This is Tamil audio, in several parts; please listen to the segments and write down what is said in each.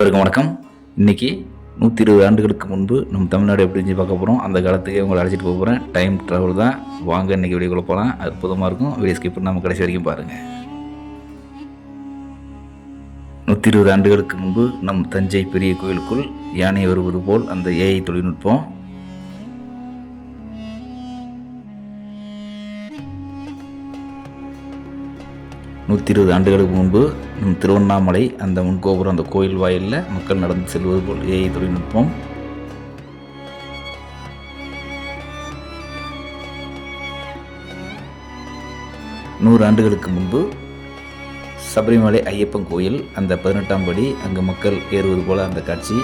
வணக்கம் வணக்கம். இன்னைக்கு நூற்றி இருபது ஆண்டுகளுக்கு முன்பு நம்ம தமிழ்நாடு எப்படி இருந்துச்சு பார்க்க போகிறோம் அந்த காலத்துக்கு உங்களை அழைச்சிட்டு போக போகிறேன் டைம் ட்ராவல் தான். வாங்க இன்னைக்கு வீடியோக்குள்ள போகலாம் அற்புதமாக இருக்கும். வீடியோ ஸ்கிப் நம்ம கடைசி வரைக்கும் பாருங்கள் நூற்றி இருபது ஆண்டுகளுக்கு முன்பு நம் தஞ்சை பெரிய கோயிலுக்குள் யானை வருவது போல் அந்த ஏஐ தொழில்நுட்பம் நூற்றி இருபது ஆண்டுகளுக்கு முன்பு நம் திருவண்ணாமலை அந்த முன்கோபுரம் அந்த கோயில் வாயிலில் மக்கள் நடந்து செல்வது போல் ஏஐ தொழில்நுட்பம். நூறு ஆண்டுகளுக்கு முன்பு சபரிமலை ஐயப்பன் கோயில் அந்த பதினெட்டாம் படி அங்கே மக்கள் ஏறுவது போல் அந்த காட்சி.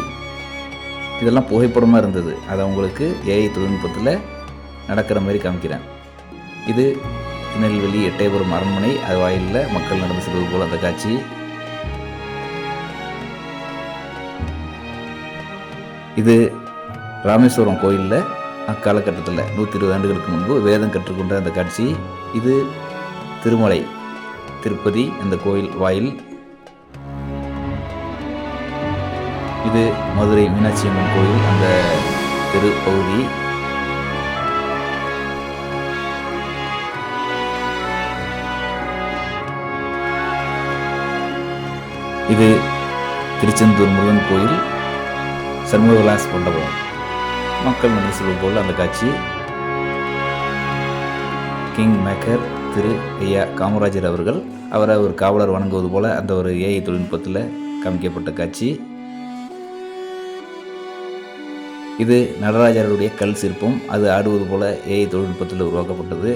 இதெல்லாம் புகைப்படமாக இருந்தது. அதை உங்களுக்கு ஏஐ தொழில்நுட்பத்தில் நடக்கிற மாதிரி காமிக்கிறேன். இது திருநெல்வேலி எட்டயபுரம் அரண்மனை அது வாயிலில் மக்கள் நடந்து செல்வது போல் அந்த காட்சி. இது ராமேஸ்வரம் கோயிலில் அக்காலகட்டத்தில் நூற்றி இருபது ஆண்டுகளுக்கு முன்பு வேதம் கற்றுக்கொண்ட அந்த காட்சி. இது திருமலை திருப்பதி அந்த கோயில் வாயில். இது மதுரை மீனாட்சி அம்மன் கோயில் அந்த தெரு பகுதி. இது திருச்செந்தூர் முருகன் கோயில் சண்முக விலாஸ் மண்டபம். மக்கள் வந்து சொல்வது போல் அந்த காட்சி கிங் மேக்கர் திரு ஐயா காமராஜர் அவர்கள் அவரை ஒரு காவலர் வணங்குவது போல் அந்த ஒரு ஏஐ தொழில்நுட்பத்தில் காமிக்கப்பட்ட காட்சி. இது நடராஜருடைய கல் சிற்பம் அது ஆடுவது போல ஏஐ தொழில்நுட்பத்தில் உருவாக்கப்பட்டது.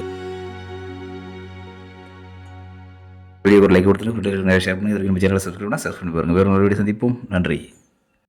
வீடியோ ஒரு லைக் கொடுத்துட்டு நிறைய ஷேர் பண்ணி இதற்கு சேனல் சப்ஸ்கிரைப் பண்ணால் சப்ஸ்கிரைப் பண்ணி பாருங்கள் வேறு ஒரு வீடியோ சந்திப்போம். நன்றி.